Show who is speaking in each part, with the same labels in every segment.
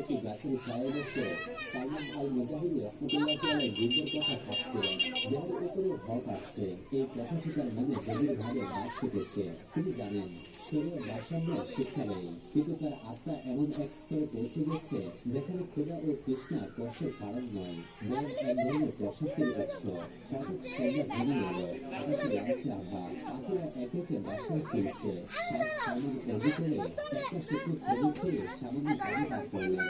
Speaker 1: একটি গাছের ছায়া বসে সালমান আল মুজাহিদ রহমতুল্লাহ আলাই দিনের কথা ভাবছিলেন দেহের উপরে হক আছে এই কথাটি তার মনে গভীরভাবে দাগ কেটেছে তিনি জানেন শরীর ভারসাম্য শিক্ষা নেই। কিন্তু তার আত্মা এমন এক স্তরে পৌঁছে গেছে, যেখানে ক্ষুধা ও তৃষ্ণা কষ্টের কারণ নয়, বরং এক ধরনের প্রশান্তির উৎস। হঠাৎ সন্ধ্যা ঘনিয়ে এলো। আকাশে লাগছে আভা। পাখিরা একে একে বাসায় ফিরছে। সাত সামনে অজু করে একটা শুকনো খেজুর খেয়ে সামান্য পানি পান করলেন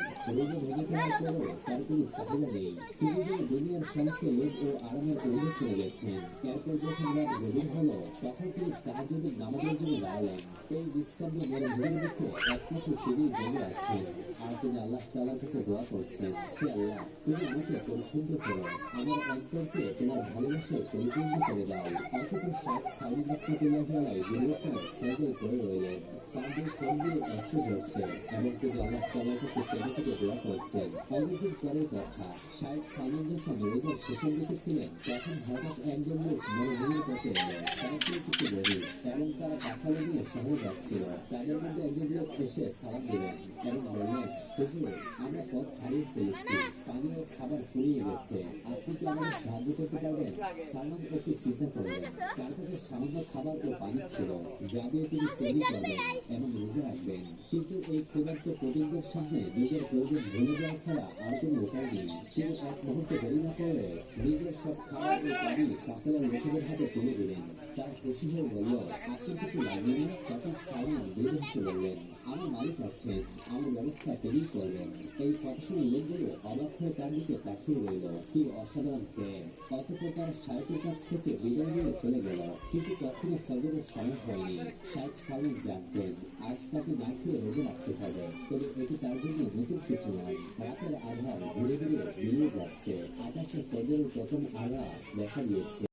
Speaker 1: আল্লাহ তুমি আমাকে পরিশুদ্ধ করো আমার অন্তরকে তোমার ভালোবাসায় করে দাও অথচ শেখ সাউদ রহমতুল্লাহ আলাই দীর্ঘক্ষণ সর্বে করে আল্লাহ তাআলার কাছে দোয়া করছেন অনেকদিন পরের কথা শেখ সালমান যখন রোজার শেষের দিকে ছিলেন তখন হঠাৎ একজন লোক মরুভূমির পথে এলেন কিছু গরিব এবং তারা কাঁঠাল নিয়ে শহর যাচ্ছিল তাদের মধ্যে একজন লোক এসে সালাম দিলেন এবং বললেন হুজুর আমরা পথ হারিয়ে ফেলেছি পানি ও খাবার ফুরিয়ে গেছে আপনি কি আমাদের সাহায্য করতে পারবেন সালমান একটু চিন্তা করলেন তার কাছে সামান্য খাবার ও পানি ছিল যা দিয়ে তিনি সেবি করবেন এবং এই ক্ষুধার্ত প্রবীণদের সামনে নিজের প্রয়োজন ভুলে যাওয়া ছাড়া আর কোনো উপায় না করলে নিজের সব খাবার ও পানি কাতলার লোকেদের তুলে দিলেন। তার খুশি হয়ে বলল আপনি কিছু লাগবে না তখন সালমান দৃঢ় হেসে বললেন। আমার মালিক আছেন আমার ব্যবস্থা তিনিই করবেন এই কথা শুনে লোকগুলো অবাক হয়ে তার দিকে তাকিয়ে রইল। কি অসাধারণ প্রেম অতঃপর তার শায়কের কাছ থেকে বিদায় নিয়ে চলে গেল। কিন্তু তখনও ফজরের সময় হয়নি। শায়ক সালমান জানতেন আজ তাকে না খেয়ে রোজা রাখতে হবে। তবে এটি তার জন্য নতুন কিছু নয়। রাতের আধার ধীরে ধীরে মিলিয়ে যাচ্ছে। আকাশে ফজরের প্রথম আড়া দেখা দিয়েছে।